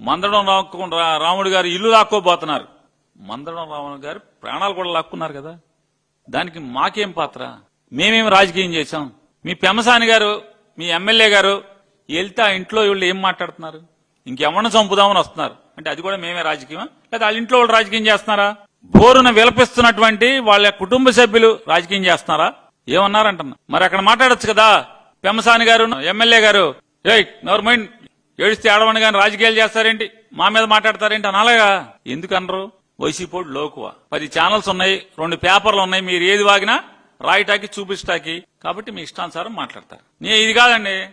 మందడం లాక్కు రా- రాముడు గారు ఇల్లు లాక్కోబోతున్నారు. మందడం రాముడు గారు ప్రాణాలు కూడా లాక్కున్నారు కదా. దానికి మాకేం పాత్ర? మేమేం రాజకీయం చేశాం? మీ పెమసాని గారు మీ ఎమ్మెల్యే గారు వెళ్తే ఆ ఇంట్లో వీళ్ళు ఏం మాట్లాడుతున్నారు? ఇంకెవరిని చంపుదామని వస్తున్నారు? అంటే అది కూడా మేమే రాజకీయమా? లేదా వాళ్ళ ఇంట్లో వాళ్ళు రాజకీయం చేస్తున్నారా? బోరున విలపిస్తున్నటువంటి వాళ్ళ కుటుంబ సభ్యులు రాజకీయం చేస్తున్నారా? ఏమన్నారంటున్నా? మరి అక్కడ మాట్లాడొచ్చు కదా. పెమసాని గారు ఎమ్మెల్యే గారు ఏయ్ నవర్ మైండ్ ఏడిస్తే ఏడవని కానీ రాజకీయాలు చేస్తారేంటి? మా మీద మాట్లాడతారేంటి అనాలగా? ఎందుకు అనరు వైసీపోడు లోకువ. పది ఛానల్స్ ఉన్నాయి రెండు పేపర్లు ఉన్నాయి మీరు ఏది వాగినా రాయటాకి చూపిస్తాకి కాబట్టి మీ ఇష్టానుసారం మాట్లాడతారు. నే ఇది కాదండి.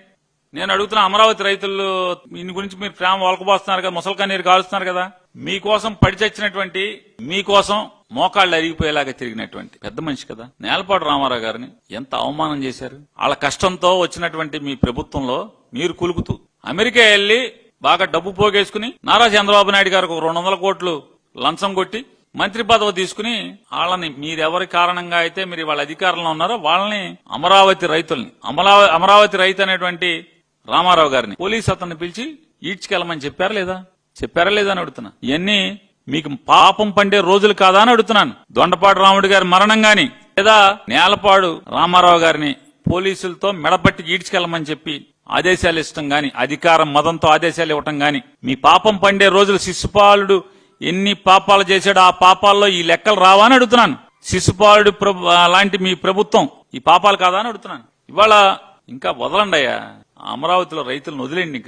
నేను అడుగుతున్న అమరావతి రైతులు దీని గురించి మీరు ప్రేమ వలకపోస్తున్నారు కదా ముసలి కన్నీరు కాలుస్తున్నారు కదా మీకోసం పడిచచ్చినటువంటి మీకోసం మోకాళ్ళు అరిగిపోయేలాగా తిరిగినటువంటి పెద్ద మనిషి కదా. నేలపాటు రామారావు గారిని ఎంత అవమానం చేశారు. వాళ్ళ కష్టంతో వచ్చినటువంటి మీ ప్రభుత్వంలో మీరు కులుకుతూ అమెరికా వెళ్ళి బాగా డబ్బు పోగేసుకుని నారా చంద్రబాబు నాయుడు గారికి ఒక రెండు వందల కోట్లు లంచం కొట్టి మంత్రి పదవి తీసుకుని వాళ్ళని మీరెవరి కారణంగా అయితే మీరు వాళ్ళ అధికారంలో ఉన్నారో వాళ్ళని అమరావతి రైతుల్ని అమరావతి అమరావతి రైతు అనేటువంటి రామారావు గారిని పోలీస్ అతన్ని పిలిచి ఈడ్చుకెళ్ళమని చెప్పారా లేదా? చెప్పారా లేదా అని అడుగుతున్నా. ఇవన్నీ మీకు పాపం పండే రోజులు కాదా అని అడుగుతున్నాను. దొండపాడు రాముడి గారి మరణం గాని లేదా నేలపాడు రామారావు గారిని పోలీసులతో మెడపట్టి ఈడ్చుకెళ్ళమని చెప్పి ఆదేశాలు ఇష్టం గాని అధికారం మదంతో ఆదేశాలు ఇవ్వటం గాని. మీ పాపం పండే రోజులు శిశుపాలుడు ఎన్ని పాపాలు చేశాడో ఆ పాపాల్లో ఈ లెక్కలు రావా అని అడుగుతున్నాను. శిశుపాలుడు ప్రభు లాంటి మీ ప్రభుత్వం ఈ పాపాలు కాదా అని అడుగుతున్నాను. ఇవాళ ఇంకా వదలండి అయ్యా. అమరావతిలో రైతులను వదిలేండి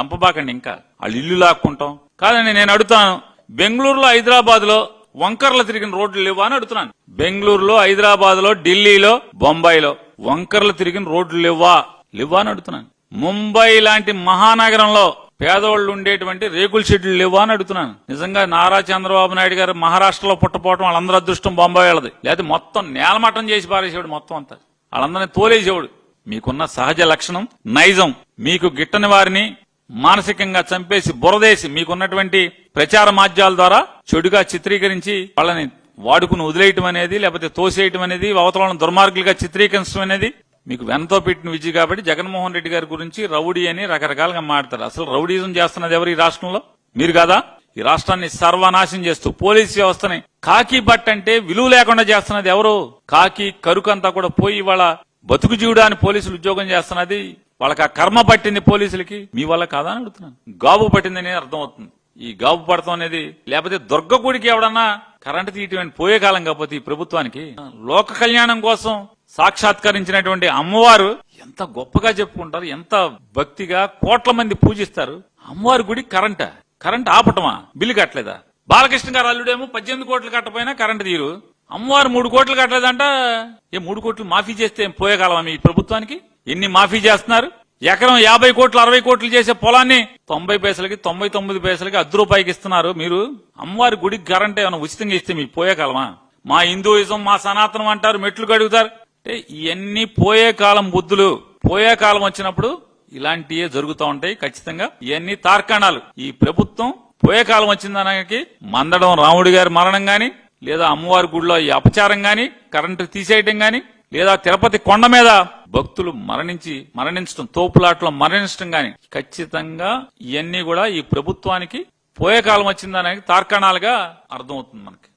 చంపబాకండి ఇంకా. వాళ్ళు ఇల్లు లాక్కుంటాం. కాదండి నేను అడుగుతాను. బెంగళూరులో హైదరాబాద్లో వంకర్లు తిరిగిన రోడ్లు లేవా అని అడుగుతున్నాను. బెంగళూరులో హైదరాబాద్లో ఢిల్లీలో బొంబాయిలో వంకర్లు తిరిగిన రోడ్లు లేవా? లేవా అని అడుగుతున్నాను. ముంబై లాంటి మహానగరంలో పేదవాళ్ళు ఉండేటువంటి రేకుల షెడ్లు లేవా అని అడుగుతున్నాను. నిజంగా నారా చంద్రబాబు నాయుడు గారు మహారాష్ట్రలో పుట్టపోవటం వాళ్ళందరూ అదృష్టం బొంబాయి వాళ్ళది లేదా మొత్తం నేలమట్టం చేసి పారేసేవాడు మొత్తం అంతా. వాళ్ళందరినీ తోలేసేవాడు. మీకున్న సహజ లక్షణం నైజం. మీకు గిట్టని వారిని మానసికంగా చంపేసి బురదేసి మీకున్నటువంటి ప్రచార మాధ్యాల ద్వారా చెడుగా చిత్రీకరించి వాళ్ళని వాడుకుని వదిలేయటం అనేది లేకపోతే తోసేయటం అనేది అవతలను దుర్మార్గులుగా చిత్రీకరించడం అనేది మీకు వెనతో పెట్టిన విజయ్ కాబట్టి జగన్మోహన్ రెడ్డి గారి గురించి రౌడీ అని రకరకాలుగా మాడతారు అసలు రౌడీజం చేస్తున్నది ఎవరు ఈ రాష్ట్రంలో? మీరు కాదా? ఈ రాష్ట్రాన్ని సర్వనాశనం చేస్తూ పోలీస్ వ్యవస్థని కాకి బట్ట అంటే విలువ లేకుండా చేస్తున్నది ఎవరు? కాకి కరుకంతా కూడా పోయి వాళ్ళ బతుకు జీవుడాన్ని పోలీసులు ఉద్యోగం చేస్తున్నది. వాళ్ళకి ఆ కర్మ పట్టింది పోలీసులకి. మీ వల్ల కాదా అని అడుగుతున్నాను. గాబు పట్టిందని అర్థం అవుతుంది. ఈ గాబు పడతాం అనేది లేకపోతే దుర్గగుడికి ఎవడన్నా కరెంటు తీయటం పోయే కాలం కాకపోతే ఈ ప్రభుత్వానికి. లోక కళ్యాణం కోసం సాక్షాత్కరించినటువంటి అమ్మవారు ఎంత గొప్పగా చెప్పుకుంటారు ఎంత భక్తిగా కోట్ల మంది పూజిస్తారు. అమ్మవారి గుడి కరెంటా కరెంట్ ఆపటమా? బిల్లు కట్టలేదా? బాలకృష్ణ గారు అల్లుడేమో పద్దెనిమిది కోట్లు కట్టపోయినా కరెంట్ తీరు అమ్మవారు మూడు కోట్లు కట్టలేదంట ఏ మూడు కోట్లు మాఫీ చేస్తే ఏం పోయే కాలమా మీ ప్రభుత్వానికి? ఎన్ని మాఫీ చేస్తున్నారు? ఎకరం యాభై కోట్లు అరవై కోట్లు చేసే పొలాన్ని తొంభై పైసలకి తొంభై తొమ్మిది పైసలకి అర్ధ రూపాయికి ఇస్తున్నారు మీరు. అమ్మవారి గుడికి కరెంట్ ఏమైనా ఉచితంగా ఇస్తే మీకు పోయే కాలమా? మా హిందూయిజం మా సనాతనం అంటారు మెట్లు కడుగుతారు. అంటే ఇవన్నీ పోయే కాలం బుద్ధులు పోయే కాలం వచ్చినప్పుడు ఇలాంటివే జరుగుతూ ఉంటాయి ఖచ్చితంగా. ఇవన్నీ తార్కాణాలు. ఈ ప్రభుత్వం పోయే కాలం వచ్చిందనకి మందడం రాముడి గారి మరణం గాని లేదా అమ్మవారి గుడిలో ఈ అపచారం గాని కరెంటు తీసేయటం గాని లేదా తిరుపతి కొండ మీద భక్తులు మరణించి మరణించడం తోపులాట్లో మరణించడం గాని ఖచ్చితంగా ఇవన్నీ కూడా ఈ ప్రభుత్వానికి పోయే కాలం వచ్చిందనేది తార్కాణాలుగా అర్థమవుతుంది మనకి.